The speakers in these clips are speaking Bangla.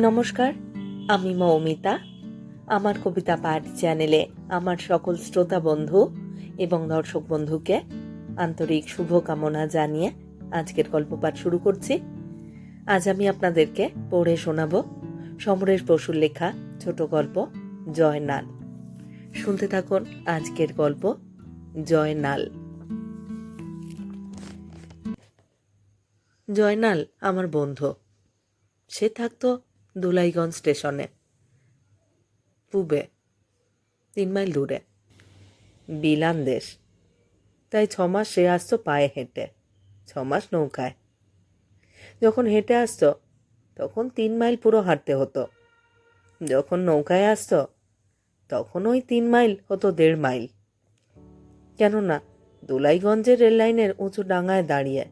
নমস্কার, আমি মৌমিতা। আমার কবিতা পাঠ চ্যানেলে আমার সকল শ্রোতা বন্ধু এবং দর্শক বন্ধুকে আন্তরিক শুভকামনা জানিয়ে আজকের গল্প পাঠ শুরু করছি। আজ আমি আপনাদেরকে পড়ে শোনাব সমরেশ বসুর লেখা ছোট গল্প জয়নাল। শুনতে থাকুন আজকের গল্প জয়নাল। জয়নাল, আমার বন্ধু। সে থাকতো দুলাইগঞ্জ স্টেশনে। পূবে, তিন মাইল দূরে। বিলান দেশ। তাই ছমাস সে আসতো পায়ে হেঁটে। ছমাস নৌকায়। যখন হেঁটে আসতো, তখন তিন মাইল পুরো হাঁটতে হতো। যখন নৌকায় আসতো, তখন ওই তিন মাইল হতো দেড় মাইল। কেননা, দুলাইগঞ্জের রেল লাইনের উঁচু ডাঙায় দাঁড়িয়ে,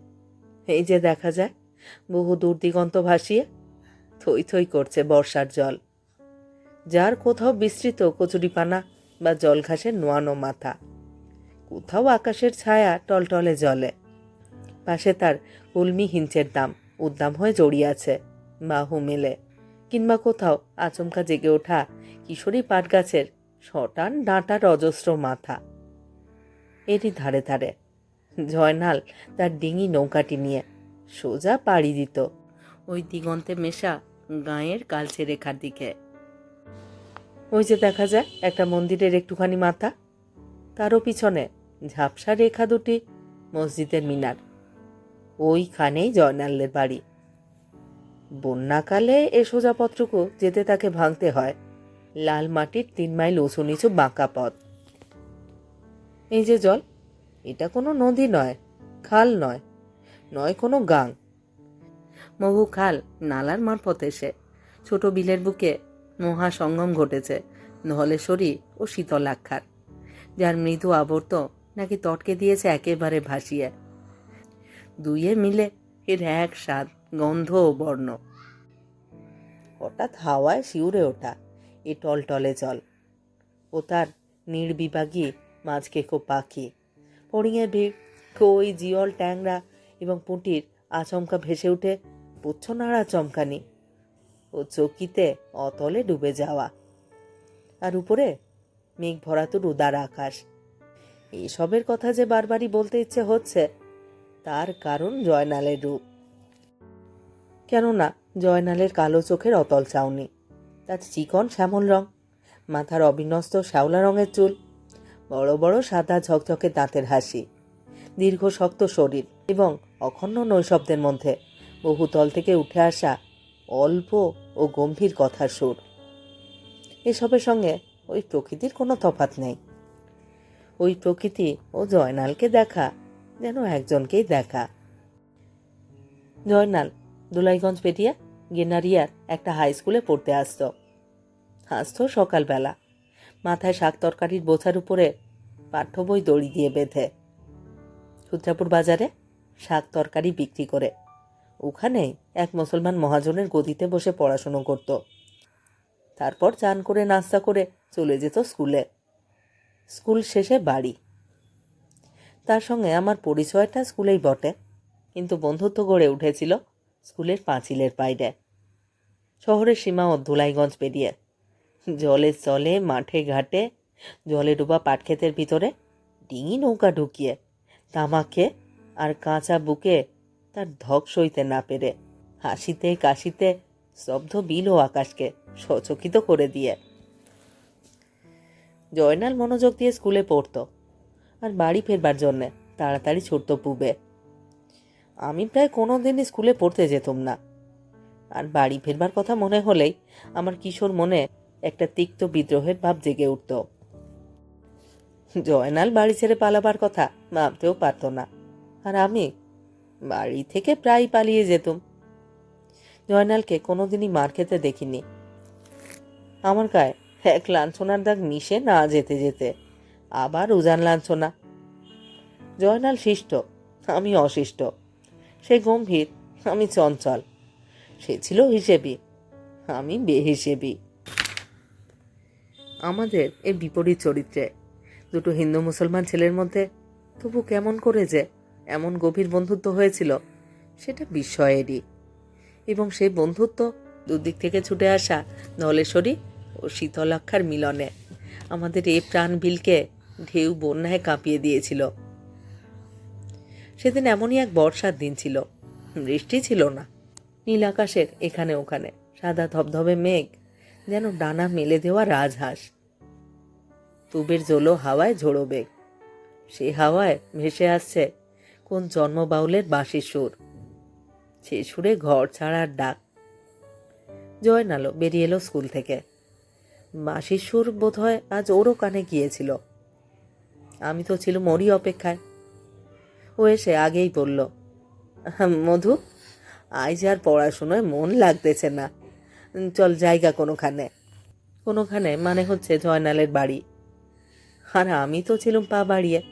এই যে দেখা যায়, বহু দূর দিগন্ত ভাসিয়ে থই থই করছে বর্ষার জল। যার কোথাও বিস্তৃত কচুরিপানা বা জল ঘাসের নোয়ানো মাথা। কোথাও আকাশের ছায়া টলটলে জলে। পাশে তার কলমি হিঞ্চের দাম উদ্দাম হয়ে জড়িয়ে আছে বাহু মেলে। কিংবা কোথাও আচমকা জেগে ওঠা কিশোরী পাট গাছের শটান ডাঁটার অজস্র মাথা। এরই ধারে ধারে। জয়নাল তার ডিঙি নৌকাটি নিয়ে সোজা পাড়ি দিত। ওই দিগন্তে মেশা গাঁয়ের কালচে রেখার দিকে। ওই যে দেখা যায়, একটা মন্দিরের একটুখানি মাথা। তারও পিছনে ঝাপসা রেখা দুটি মসজিদের মিনার। ওইখানেই জয়নালের বাড়ি। বন্যাকালে এ সোজাপত্রকু যেতে তাকে ভাঙতে হয়। লাল মাটির তিন মাইল উঁচু নিচু বাঁকা পথ। এই যে জল, এটা কোনো নদী নয়, খাল নয় নয় কোনো গাং। মহু খাল নালার মারফত এসে। ছোট বিলের বুকে মহাসঙ্গম ঘটেছে, ধলেশ্বরী ও শীতলাক্ষার। যার মৃদু আবর্ত নাকি তটকে দিয়েছে একেবারে ভাসিয়ে। দুইয়ে মিলে এর এক স্বাদ, গন্ধ ও বর্ণ। হঠাৎ হাওয়ায় শিউরে ওঠা এ টলটলে জল। ও তার নির্বিভাগী মাঝকেকো পাখি। ফড়িংয়ের ভিড় কই জিয়ল ট্যাংরা এবং পুঁটির আচমকা ভেসে উঠে পুচ্ছ নাড়া চমকানি। ও চকিতে অতলে ডুবে যাওয়া। আর উপরে মেঘ ভরাতুর উদার আকাশ। এইসবের কথা যে বারবারই বলতে ইচ্ছে হচ্ছে, তার কারণ জয়নালের রূপ। কেননা, জয়নালের কালো চোখের অতল চাউনি, তার চিকন শ্যামল রং, মাথার অবিন্যস্ত শ্যাওলা রঙের চুল, বড় বড় সাদা ঝকঝকে দাঁতের হাসি, দীর্ঘ শক্ত শরীর এবং অখণ্ড নৈশব্দের মধ্যে বহুতল থেকে উঠে আসা অল্প ও গম্ভীর কথার সুর। এসবের সঙ্গে ওই প্রকৃতির কোনো তফাত নেই। ওই প্রকৃতি ও জয়নালকে দেখা, যেন একজনকেই দেখা। জয়নাল দুলাইগঞ্জ পেটিয়া, গেনারিয়ার একটা হাই স্কুলে পড়তে আসতো। আসতো সকালবেলা। মাথায় শাক তরকারির বোঝার উপরে পাঠ্য বই দড়ি দিয়ে বেঁধে। সূত্রাপুর বাজারে শাক তরকারি বিক্রি করে। ওখানেই এক মুসলমান মহাজনের গদিতে বসে পড়াশুনো করত। তারপর চান করে, নাস্তা করে চলে যেত স্কুলে। স্কুল শেষে বাড়ি। তার সঙ্গে আমার পরিচয়টা স্কুলেই বটে, কিন্তু বন্ধুত্ব গড়ে উঠেছিল স্কুলের পাঁচিলের বাইরে শহরের সীমা ও ধুলাইগঞ্জ পেরিয়ে। জলের চলে, মাঠে ঘাটে, জলে ডোবা পাটক্ষেতের ভিতরে ডিঙি নৌকা ঢুকিয়ে, তামাকে আর কাঁচা বুকে তার ধক সইতে না পেরে হাসিতে কাশিতে স্তব্ধ বিল ও আকাশকে সচকিত করে দিয়ে। জয়নাল মনোযোগ দিয়ে স্কুলে পড়তো আর বাড়ি ফেরবার জন্যে তাড়াতাড়ি ছুটত পুবে। আমি প্রায় কোনো দিনই স্কুলে পড়তে যেতাম না। আর বাড়ি ফেরবার কথা মনে হলেই আমার কিশোর মনে একটা তিক্ত বিদ্রোহের ভাব জেগে উঠত। জয়নাল বাড়ি ছেড়ে পালাবার কথা ভাবতেও পারত না। আর আমি বাড়ি থেকে প্রায় পালিয়ে যেতুম। জয়নালকে কোনোদিনই মার খেতে দেখিনি। আমার গায়ে এক লাঞ্ছনার দাগ মিশে না যেতে যেতে আবার উজান লাঞ্ছনা। জয়নাল শিষ্ট, আমি অশিষ্ট। সে গম্ভীর, আমি চঞ্চল। সে ছিল হিসেবি, আমি বেহিসেবি। আমাদের এই বিপরীত চরিত্রে, দুটো হিন্দু মুসলমান ছেলের মধ্যে তবু কেমন করে যে এমন গভীর বন্ধুত্ব হয়েছিল, সেটা বিস্ময়েরই। এবং সেই বন্ধুত্ব দুদিক থেকে ছুটে আসা নলেশ্বরী ও শীতলাক্ষার মিলনে আমাদের এ প্রাণ বিলকে ঢেউ বন্যায় কাঁপিয়ে দিয়েছিল। সেদিন এমনই এক বর্ষার দিন ছিল। বৃষ্টি ছিল না। নীল আকাশের এখানে ওখানে সাদা ধবধবে মেঘ যেন ডানা মেলে দেওয়া রাজহাঁস। তুবের জলো হাওয়ায় ঝোড়ো বেগ। সেই হাওয়ায় ভেসে আসছে কোন জন্মবাউলের বাঁশির সুর? সে সুরে ঘর ছাড়ার ডাক। জয়নালো বেরিয়ে এলো স্কুল থেকে। বাঁশির সুর বোধ হয় আজ ওরও কানে গিয়েছিল। আমি তো ছিল মরি অপেক্ষায়। ও এসে আগেই বলল মধু, আজ আর পড়াশুনোয় মন লাগতেছে না। চল জায়গা কোনোখানে। কোনোখানে মানে হচ্ছে জয়নালের বাড়ি। আর আমি তো ছিলাম পা বাড়িয়ে।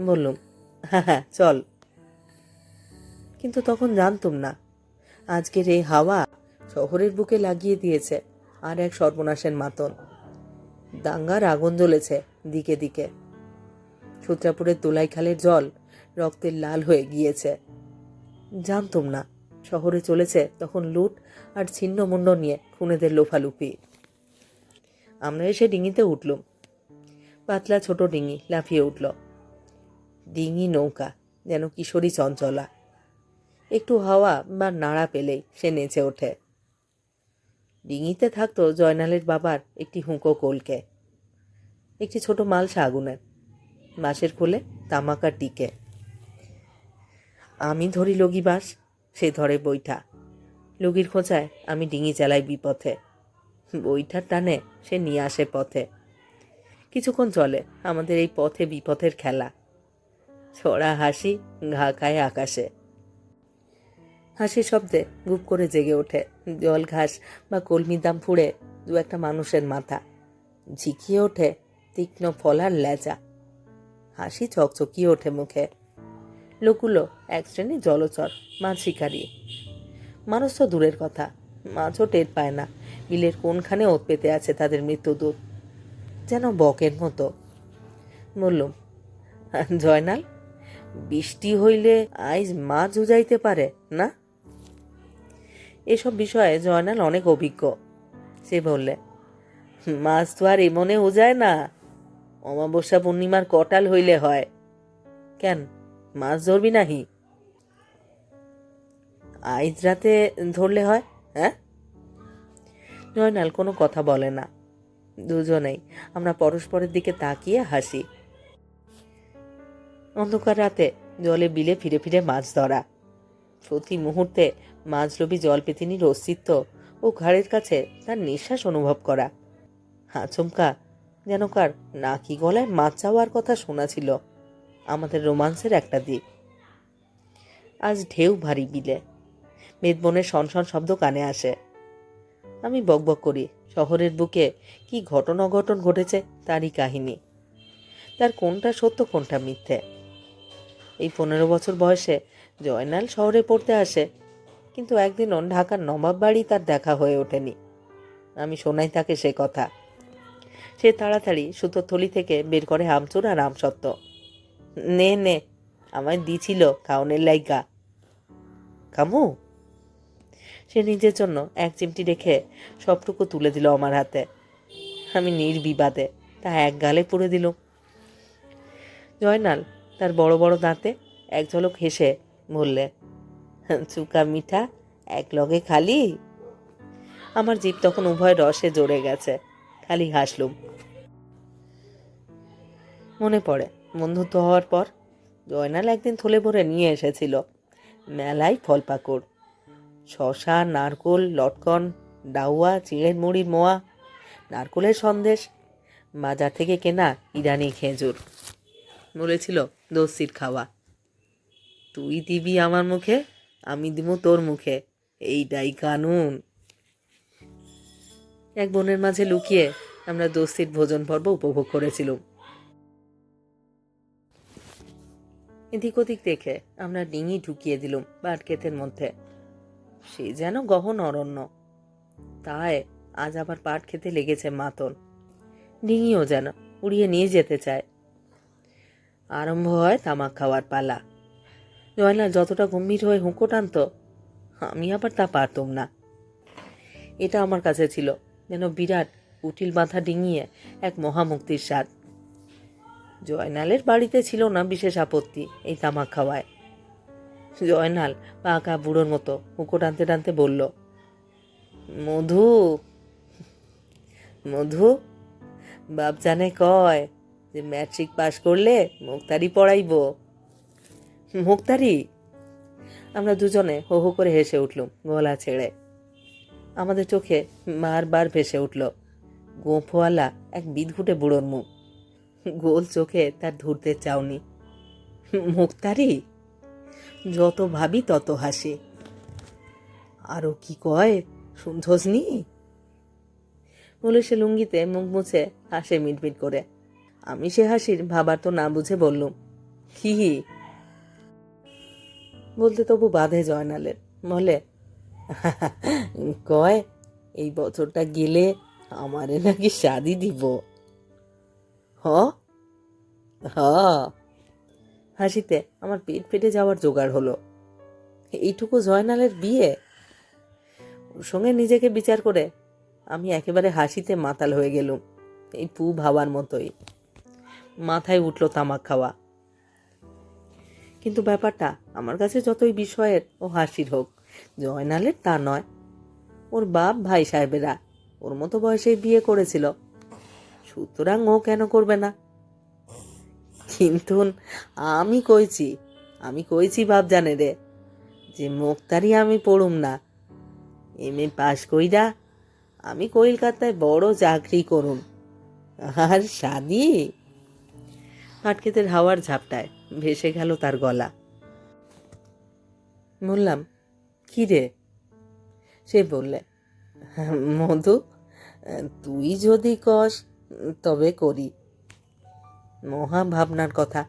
বললুম হ্যাঁ হ্যাঁ চল। কিন্তু তখন জানতুম না, আজকের এই হাওয়া শহরের বুকে লাগিয়ে দিয়েছে আর এক সর্বনাশের মাতন দাঙ্গার আগুন জ্বলেছে দিকে দিকে। সূত্রাপুরের তোলাইখালের জল রক্তের লাল হয়ে গিয়েছে। জানতুম না, শহরে চলেছে তখন লুট আর ছিন্নমুণ্ড নিয়ে খুনেদের লোফালুপি। আমরা এসে ডিঙিতে উঠলুম। পাতলা ছোট ডিঙি লাফিয়ে উঠল। ডিঙি নৌকা, যেন কিশোরী চঞ্চলা। একটু হাওয়া বা নাড়া পেলেই সে নেচে ওঠে। ডিঙিতে থাকতো জয়নালের বাবার একটি হুঁকো কলকে, একটি ছোট মালসা আগুনের বাঁশের খোলে তামাকার টিকে। আমি ধরি লগি বাস সে ধরে বৈঠা। লগির খোঁচায় আমি ডিঙি চালাই বিপথে। বৈঠার টানে সে নিয়ে আসে পথে। কিছুক্ষণ চলে আমাদের এই পথে বিপথের খেলা। ছড়া হাসি ঘা খায় আকাশে। হাসি শব্দে গুপ করে জেগে ওঠে জল ঘাস বা কলমি দাম ফুড়ে দু একটা মানুষের মাথা। ঝিকিয়ে ওঠে তীক্ষ্ণ ফলার লেজা হাসি চকচকিয়ে ওঠে মুখে। লোকগুলো এক শ্রেণি জলচর মাছ শিকারি মানুষ তো দূরের কথা, মাছও টের পায় না বিলের কোনখানে ওত পেতে আছে তাদের মৃত্যুদূত যেন বকের মতো। বললুম, জয়নাল বৃষ্টি হইলে আইজ মাছ উজাইতে পারে, না? এসব বিষয়ে জয়নাল অনেক অভিজ্ঞ। সে বললে, মাছ তো আর এমনে উজায় না। অমাবস্যা পূর্ণিমার কটাল হইলে হয়। কেন, মাছ ধরবি নাহি আইজ রাতে ধরলে হয় হ্যাঁ? জয়নাল কোনো কথা বলে না। দুজনেই, আমরা পরস্পরের দিকে তাকিয়ে হাসি। অন্ধকার রাতে জলে বিলে ফিরে ফিরে মাছ ধরা। প্রতি মুহূর্তে মাছলোভী জলপেতিনির অস্তিত্ব ও ঘাড়ের কাছে তার নিঃশ্বাস অনুভব করা। আচমকা যেন কার নাকি গলায় মাছ চাওয়ার কথা শোনা ছিল আমাদের রোমান্সের একটা দিক। আজ ঢেউ ভারী বিলে। মেদবনের সনসন শব্দ কানে আসে। আমি বকবক করি, শহরের বুকে কি ঘটনা অঘটন ঘটেছে তারই কাহিনী। তার কোনটা সত্য, কোনটা মিথ্যে? এই পনেরো বছর বয়সে জয়নাল শহরে পড়তে আসে। কিন্তু একদিনও ঢাকার নবাব বাড়ি তার দেখা হয়ে ওঠেনি। আমি শোনাই তাকে সে কথা। সে তাড়াতাড়ি সুতোর থলি থেকে বের করে আমচুর আর আমসত্ত্ব। নে নে, আমায় দিছিল খাওনের লাইগা। কামু। সে নিজের জন্য এক চিমটি রেখে সবটুকু তুলে দিল আমার হাতে। আমি নির্বিবাদে তা এক গালে পুড়ে দিল জয়নাল তার বড় বড় দাঁতে এক ঝলক হেসে বললে, চুকা মিঠা, এক লগে খালি? আমার জীব তখন উভয় রসে জড়ে গেছে, খালি হাসলুম। মনে পড়ে, বন্ধুত্ব হওয়ার পর জয়নাল একদিন থলে ভরে নিয়ে এসেছিল মেলায় ফল পাকড় শশা, নারকোল, লটকন, ডাউয়া, চিড়ের মুড়ি, মোয়া, নারকোলের সন্দেশ, বাজার থেকে কেনা ইরানি খেজুর। বলেছিল দস্যির খাওয়া। তুই দিবি আমার মুখে, আমি দিব তোর মুখে, এইটাই কানুন। এক বনের মাঝে লুকিয়ে আমরা দস্যির ভোজন পর্ব উপভোগ করেছিলাম। এদিক ওদিক দেখে আমরা ডিঙি ঢুকিয়ে দিলুম পাট ক্ষেতের মধ্যে। সে যেন গহন অরণ্য। তাই আজ আবার পাট খেতে লেগেছে মাতন ডিঙিও যেন উড়িয়ে নিয়ে যেতে চায়। আরম্ভ হয় তামাক খাওয়ার পালা। জয়নাল যতটা গম্ভীর হয়ে হুঁকো টানত, আমি আবার তা পারতুম না। এটা আমার কাছে ছিল, যেন বিরাট উটিল বাঁধা ডিঙিয়ে এক মহামুক্তির স্বাদ। জয়নালের বাড়িতে ছিল না বিশেষ আপত্তি এই তামাক খাওয়ায়। জয়নাল পাকা বুড়োর মতো হুঁকো টানতে টানতে বলল, মধু মধু বাপ জানে কয় যে ম্যাট্রিক পাশ করলে মুক্তারি পড়াইব। মুক্তারি? আমরা দুজনে হো হো করে হেসে উঠলুম গলা ছেড়ে। আমাদের চোখে বারবার ভেসে উঠল। গোঁফওয়ালা এক বিদঘুটে বুড়োর মুখ। গোল চোখে তার ধরতে চাওনি। মুক্তারি? যত ভাবি তত হাসি। আরও কি কয় শুনছস নি বলে সে লুঙ্গিতে মুখ মুছে হাসে মিটমিট করে। আমি সে হাসির ভাবার তো না বুঝে বললুম, হি হি। বলতে তবু বাধে জয়নালের, বলে কয়, এই বছরটা গেলে আমারে নাকি শাদি দিব। হ? হ। হাসিতে আমার পেট ফেটে যাওয়ার জোগাড় হলো। এইটুকু জয়নালের বিয়ে? ওর সঙ্গে নিজেকে বিচার করে আমি একেবারে হাসিতে মাতাল হয়ে গেলুম, এই পু ভাবার মতোই। মাথায় উঠল তামাক খাওয়া। কিন্তু ব্যাপারটা আমার কাছে যতই বিষয়ের ও হাসির হোক, জয়নালের তা নয়। ওর বাপ ভাই সাহেবেরা ওর মতো বয়সেই বিয়ে করেছিল। সুতরাং ও কেন করবে না? কিন্তু আমি কইছি আমি কইছি বাপ জানে রে যে মুক্তারি আমি পড়ুম না। এম এ পাশ কইরা আমি কলকাতায় বড় চাকরি করুন আর শাদি হাটকেতের হাওয়ার ঝাপটায় ভেসে গেল তার গলা। বললাম, কি রে? সে বললে, মধু, তুই যদি কস, তবে করি। মহা ভাবনার কথা।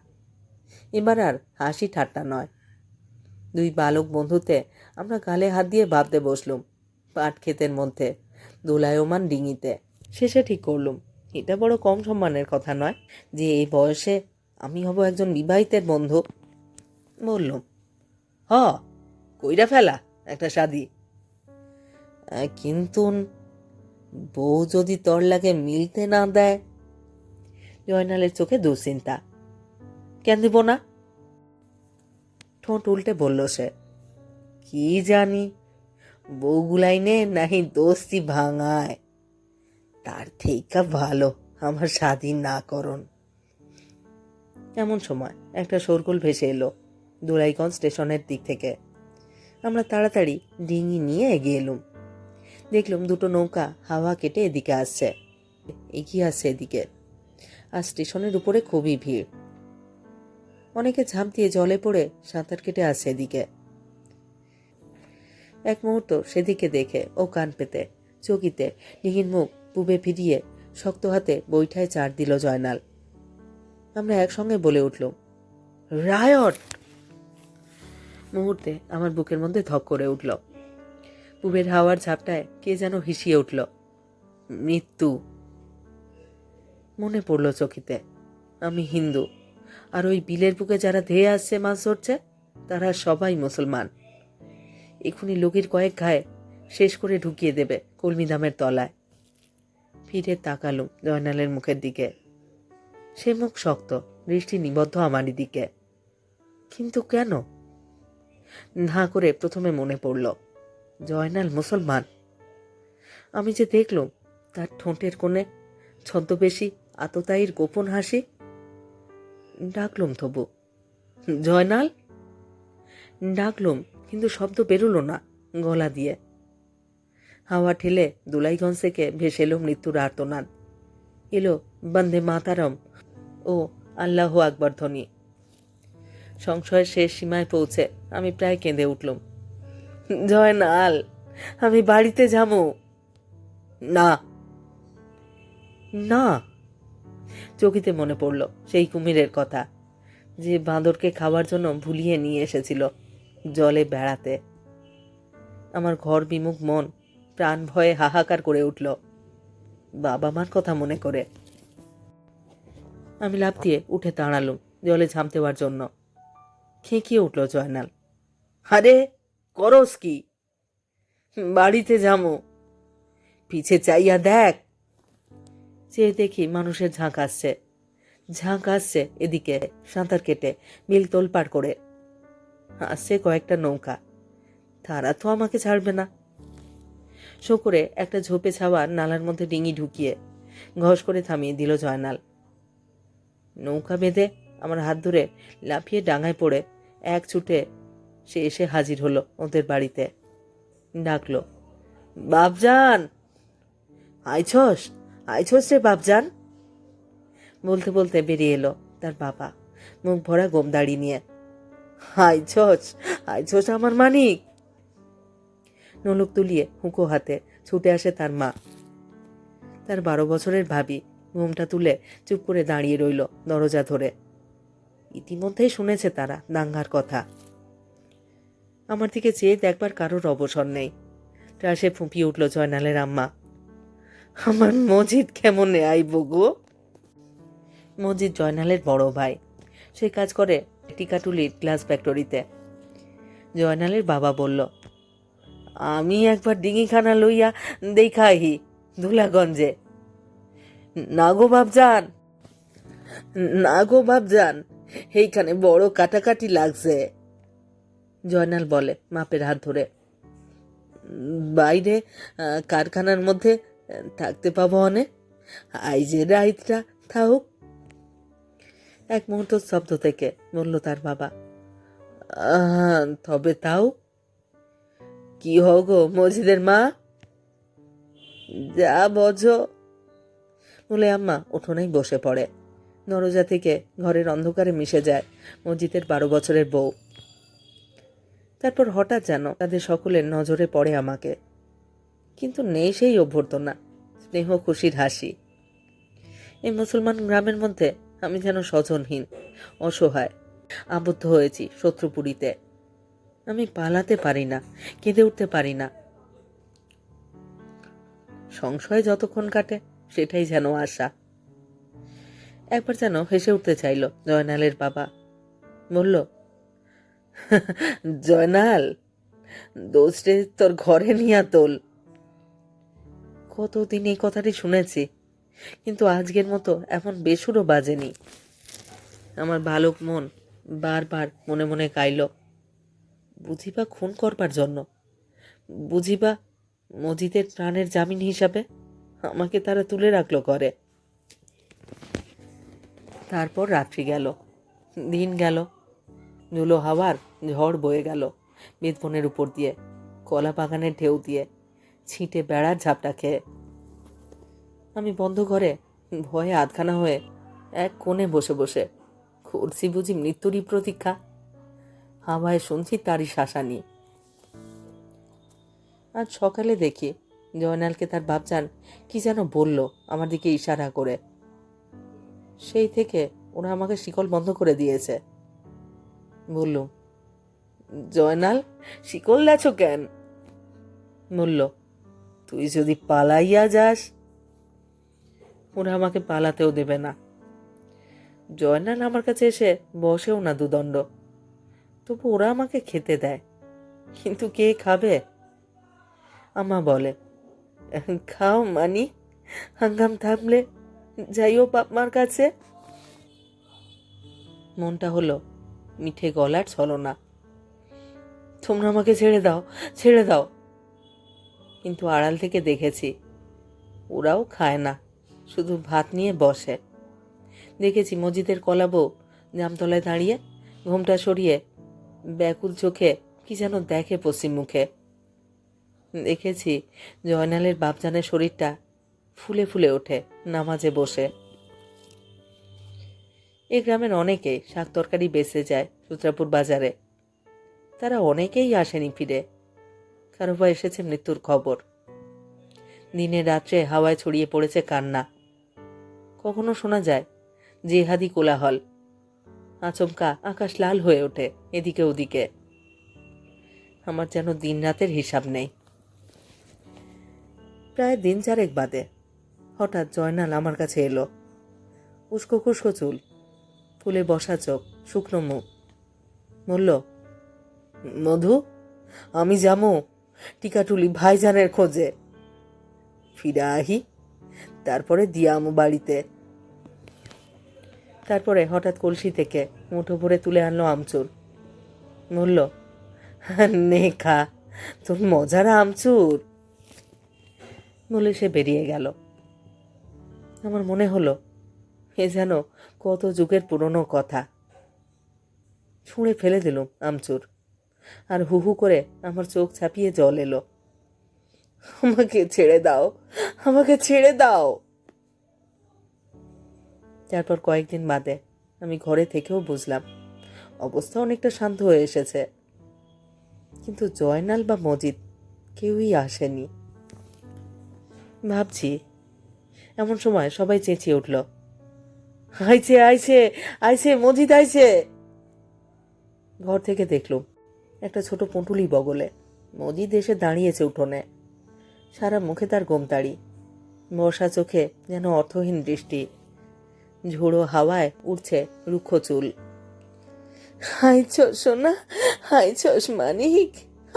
এবার আর হাসি ঠাট্টা নয়। দুই বালক বন্ধুতে আমরা গালে হাত দিয়ে ভাবতে বসলুম, পাট ক্ষেতের মধ্যে, দোলায়মান ডিঙিতে। শেষে ঠিক করলুম এটা বড় কম সম্মানের কথা নয় যে এই বয়সে আমি হব একজন বিবাহিতের বন্ধু। বললুম, হ, কইরা ফেলা একটা শাদি। কিন্তু বউ যদি তোর লাগে মিলতে না দেয়? জয়নালের চোখে দুশ্চিন্তা। কেন দিব না? ঠোঁট উল্টে বলল সে, কি জানি বউগুলাইনে নাহি দোস্তি ভাঙায়। তার থেকে ভালো, আমার স্বাধীন না করন। এমন সময় একটা শোরগোল ভেসে এলো দুরাইগঞ্জ স্টেশনের দিক থেকে। আমরা তাড়াতাড়ি ডিঙি নিয়ে এগিয়ে এলুম। দেখলুম দুটো নৌকা হাওয়া কেটে এদিকে আসছে। এগিয়ে আসছে এদিকে। আর স্টেশনের উপরে খুবই ভিড়। অনেকে ঝাঁপ দিয়ে জলে পড়ে সাঁতার কেটে আসছে এদিকে। এক মুহূর্ত সেদিকে দেখে ও কান পেতে, চকিতে, ডিঙির মুখ পুবে ফিরিয়ে শক্ত হাতে বৈঠায় চার দিল জয়নাল। আমরা একসঙ্গে বলে উঠল রায়ট! মুহূর্তে আমার বুকের মধ্যে ধক করে উঠল। পুবের হাওয়ার ঝাপটায় কে যেন হিসিয়ে উঠল, মৃত্যু! মনে পড়ল চকিতে, আমি হিন্দু, আর ওই বিলের বুকে যারা ধেয়ে আসছে, মাছ ধরছে, তারা সবাই মুসলমান। এখুনি লোকের কয়েক ঘায়ে শেষ করে ঢুকিয়ে দেবে কলমিদামের তলায়। ফিরে তাকালুম জয়নালের মুখের দিকে। সে মুখ শক্ত, দৃষ্টি নিবদ্ধ আমারই দিকে। কিন্তু কেন? না করে প্রথমে মনে পড়ল, জয়নাল মুসলমান। আমি যে দেখলুম, তার ঠোঁটের কোণে ছদ্মবেশী আততায়ীর গোপন হাসি। ডাকলুম তবু, জয়নাল? ডাকলুম, কিন্তু শব্দ বেরোলো না গলা দিয়ে। হাওয়া ঠেলে দুলাইগঞ্জ থেকে ভেসে এলো মৃত্যুর আর্তনাদ। এলো বন্দে মাতারম ও আল্লাহ আকবর ধ্বনি। সংশয়ের শেষ সীমায় পৌঁছে আমি প্রায় কেঁদে উঠলুম। জয়নাল, আমি বাড়িতে যাব। না। না। চকিতে মনে পড়ল সেই কুমিরের কথা, যে বাঁদরকে খাওয়ার জন্য ভুলিয়ে নিয়ে এসেছিল জলে বেড়াতে। আমার ঘর বিমুখ মন প্রাণ ভয়ে হাহাকার করে উঠল। বাবা মার কথা মনে করে। আমি লাফ দিয়ে উঠে দাঁড়ালুম জলে ঝাঁপ দেওয়ার জন্য। খেঁকিয়ে উঠল জয়নাল। আরে, করস কি? বাড়িতে যাব পিছে চাইয়া দেখ। চেয়ে দেখি মানুষের ঝাঁক আসছে। ঝাঁক আসছে এদিকে সাঁতার কেটে মিল তোলপাড় করে। আসছে কয়েকটা নৌকা। তারা তো আমাকে ছাড়বে না। শো করে একটা ঝোপে ছাওয়া নালার মধ্যে ডিঙি ঢুকিয়ে ঘস করে থামিয়ে দিল জয়নাল। নৌকা বেঁধে আমার হাত ধরে লাফিয়ে ডাঙায় পড়ে এক ছুটে সে এসে হাজির হলো ওদের বাড়িতে। ডাকলো, বাপজান! আইছস আইছস রে বাপজান! বলতে বলতে বেরিয়ে এলো তার বাবা, মুখ ভরা গোমদাড়ি নিয়ে। আইছস আইছস আমার মানিক! নলুক তুলিয়ে হুঁকো হাতে ছুটে আসে তার মা। তার বারো বছরের ভাবি ঘুমটা তুলে চুপ করে দাঁড়িয়ে রইল দরজা ধরে। ইতিমধ্যেই শুনেছে তারা দাঙ্গার কথা। আমার দিকে চেয়ে দেখবার কারোর অবসর নেই। ট্রাসে ফুঁপিয়ে উঠল জয়নালের আম্মা। আমার মজিদ কেমনে আইব গো মজিদ জয়নালের বড় ভাই। সে কাজ করে টিকাটুলির গ্লাস ফ্যাক্টরিতে। জয়নালের বাবা বলল আমি একবার ডিঙিখানা লইয়া দেখাহি ধুলাগঞ্জে। না গো বাপজান, না গো বাপজান, এইখানে বড় কাটাকাটি লাগছে। জয়নাল বলে মাপের হাত ধরে, বাইরে কারখানার মধ্যে থাকতে পাবো অনেক আইজে রাইতটা, থাকুক। এক মুহূর্ত শব্দ থেকে বলল তার বাবা তবে তাও কি হও গো মসজিদের মা? যা বোঝো বলে আম্মা উঠোনেই বসে পড়ে। দরজা থেকে ঘরের অন্ধকারে মিশে যায় মসজিদের বারো বছরের বউ। তারপর হঠাৎ যেন তাদের সকলের নজরে পড়ে আমাকে। কিন্তু নেই সেই অভ্যর্থনা, স্নেহ খুশির হাসি। এই মুসলমান গ্রামের মধ্যে আমি যেন স্বজনহীন, অসহায়, আবদ্ধ হয়েছি শত্রুপুরীতে। আমি পালাতে পারি না, কেঁদে উঠতে পারি না। সংশয় যতক্ষণ কাটে, সেটাই যেন আশা। একবার যেন হেসে উঠতে চাইল জয়নালের বাবা। বলল, জয়নাল দোষরে তোর ঘরে নিয়া তোল কতদিন এই কথাটি শুনেছি, কিন্তু আজকের মতো এমন বেসুরও বাজেনি। আমার বালক মন বারবার মনে মনে গাইল বুঝিবা খুন করবার জন্য। বুঝিবা মজিদের প্রাণের জামিন হিসাবে আমাকে তারা তুলে রাখল করে তারপর রাত্রি গেল, দিন গেল, ধুলো হাওয়ার ঝড় বয়ে গেল বেদবনের উপর দিয়ে, কলা বাগানের ঢেউ দিয়ে, ছিটে বেড়ার ঝাপটা খেয়ে। আমি বন্ধ ঘরে, ভয়ে আধখানা হয়ে এক কোণে বসে বসে করছি বুঝি মৃত্যুরই প্রতীক্ষা। হাওয়ায় শুনছি তারই শাসানি। আজ সকালে দেখি জয়নালকে তার বাপজান কি যেন বলল আমার দিকে ইশারা করে। সেই থেকে ওরা আমাকে শিকল বন্ধ করে দিয়েছে। বলল, জয়নাল, শিকল লেছ কেন? বলল, তুই যদি পালাইয়া যাস, ওরা আমাকে পালাতেও দেবে না। জয়নাল আমার কাছে এসে বসেও না দুদণ্ড। তবু ওরা আমাকে খেতে দেয়। কিন্তু কে খাবে? আমা বলে, খাও মানি, হাঙ্গাম থামলে যাইও বাপমার কাছে। মনটা হলো, মিঠে গলার ছলনা। তোমরা আমাকে ছেড়ে দাও ছেড়ে দাও। কিন্তু আড়াল থেকে দেখেছি, ওরাও খায় না, শুধু ভাত নিয়ে বসে। দেখেছি মসজিদের কলাবো জামতলায় দাঁড়িয়ে ঘোমটা সরিয়ে ব্যাকুল চোখে কি যেন দেখে পশ্চিম মুখে। দেখেছি জয়নালের বাপজানের শরীরটা ফুলে ফুলে ওঠে, নামাজে বসে। এ গ্রামের অনেকে শাক তরকারি বেঁচে যায় সূত্রাপুর বাজারে। তারা অনেকেই আসেনি ফিরে। কারও বা এসেছে মৃত্যুর খবর। দিনে রাত্রে হাওয়ায় ছড়িয়ে পড়েছে কান্না। কখনো শোনা যায়, জেহাদি কোলাহল। আচমকা আকাশ লাল হয়ে ওঠে, এদিকে ওদিকে। আমার যেন দিন রাতের হিসাব নেই। প্রায় দিন চারেক বাদে, হঠাৎ জয়নাল আমার কাছে এলো। উস্কো খুস্কো চুল, ফুলে বসা চোখ, শুকনো মুখ। বলল, মধু, আমি যাব টিকাটুলি ভাইজানের খোঁজে। ফিরে আহি, তারপরে দিয়াম বাড়িতে। তারপরে হঠাৎ কলসি থেকে মুঠো ভরে তুলে আনলো আমচুর। বলল, নে খা, তোর মজার আমচুর। বলে সে বেরিয়ে গেল। আমার মনে হলো, এ যেন কত যুগের পুরনো কথা। ছুঁড়ে ফেলে দিলুম আমচুর, আর হু হু করে আমার চোখ ছাপিয়ে জল এলো। আমাকে ছেড়ে দাও, আমাকে ছেড়ে দাও। তারপর কয়েকদিন বাদে আমি ঘরে থেকেও বুঝলাম, অবস্থা অনেকটা শান্ত হয়ে এসেছে। কিন্তু জয়নাল বা মজিদ কেউই আসেনি। ভাবছি, এমন সময় সবাই চেঁচিয়ে উঠল, আইছে আইছে আইছে, মজিদ আইছে! ঘর থেকে দেখলুম, একটা ছোট পুঁটুলি বগলে মজিদ এসে দাঁড়িয়েছে উঠোনে। সারা মুখে তার গোমতাড়ি, বর্ষা চোখে যেন অর্থহীন দৃষ্টি। ঝোড়ো হাওয়ায় উঠছে রুক্ষ চুল। হাইছস সোনা। হাইছস মানিক।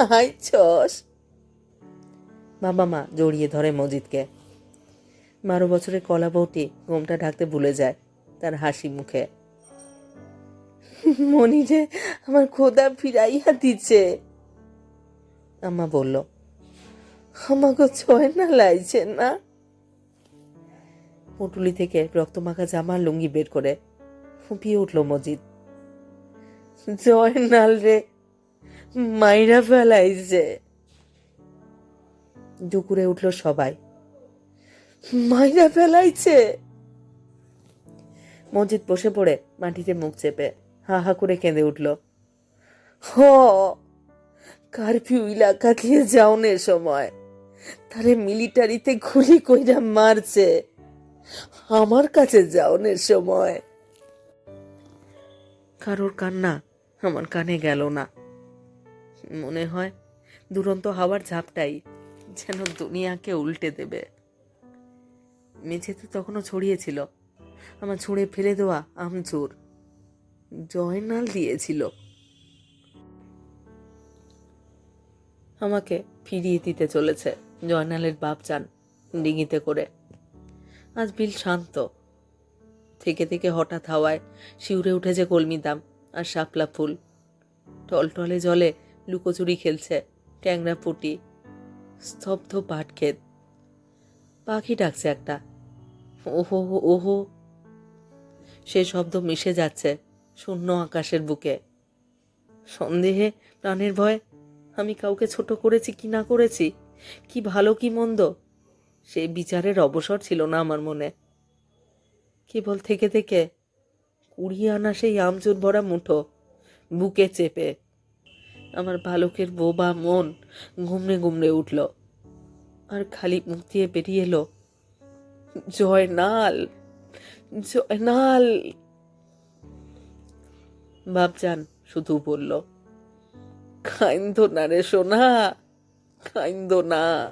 হাইছস বাবা মা জড়িয়ে ধরে মজিদকে। বারো বছরের কলা বউটি গোমটা ঢাকতে ভুলে যায় তার হাসি মুখে। মনি যে আমার খোদা ফিরাইয়া দিচ্ছে আম্মা বলল আমাকে ছয় না লাইছে না? পুটুলি থেকে রক্তমাখা জামা লুঙ্গি বের করে ফুপিয়ে উঠল মজিদ। জয়নাল রে, মাইরা ফেলাইছে দুপুরে উঠল সবাই। মাইরা ফেলাইছে। মসজিদ বসে পড়ে, মাটিতে মুখ চেপে, হা হা করে কেঁদে উঠল। হ, কারফিউ এলাকা দিয়ে যাওনের সময়। তারে মিলিটারিতে গুলি কইরা মারছে। আমার কাছে যাওনের সময়। কারোর কান্না আমার কানে গেল না। মনে হয় দুরন্ত হাওয়ার ঝাপটাই যেন দুনিয়াকে উল্টে দেবে। মেঝেতে তখনও ছড়িয়েছিল আমার ছুঁড়ে ফেলে দেওয়া আমচুর। জয়নাল দিয়েছিল। আমাকে ফিরিয়ে দিতে চলেছে জয়নালের বাপ চান ডিঙিতে করে। আজ বিল শান্ত। থেকে থেকে হঠাৎ হাওয়ায় শিউরে উঠেছে কলমি দাম আর শাপলা ফুল। টলটলে জলে লুকোচুরি খেলছে ট্যাংরা পুটি, স্তব্ধ পাট ক্ষেত। পাখি ডাকছে একটা, ওহো ওহো। সে শব্দ মিশে যাচ্ছে শূন্য আকাশের বুকে। সন্দেহে, প্রাণের ভয়, আমি কাউকে ছোট করেছি কি না করেছি? কি ভালো, কি মন্দ? সেই বিচারের অবসর ছিল না আমার মনে। কেবল থেকে থেকে কুড়িয়ে আনা সেই আমচুর ভরা মুঠো বুকে চেপে আমার বালকের বোবা মন ঘুমড়ে ঘুমড়ে উঠল আর খালি মুখ দিয়ে বেরিয়ে এলো জয়নাল জয়নাল বাপজান শুধু বলল খাইন্দ না রে সোনা খাইন্দ না।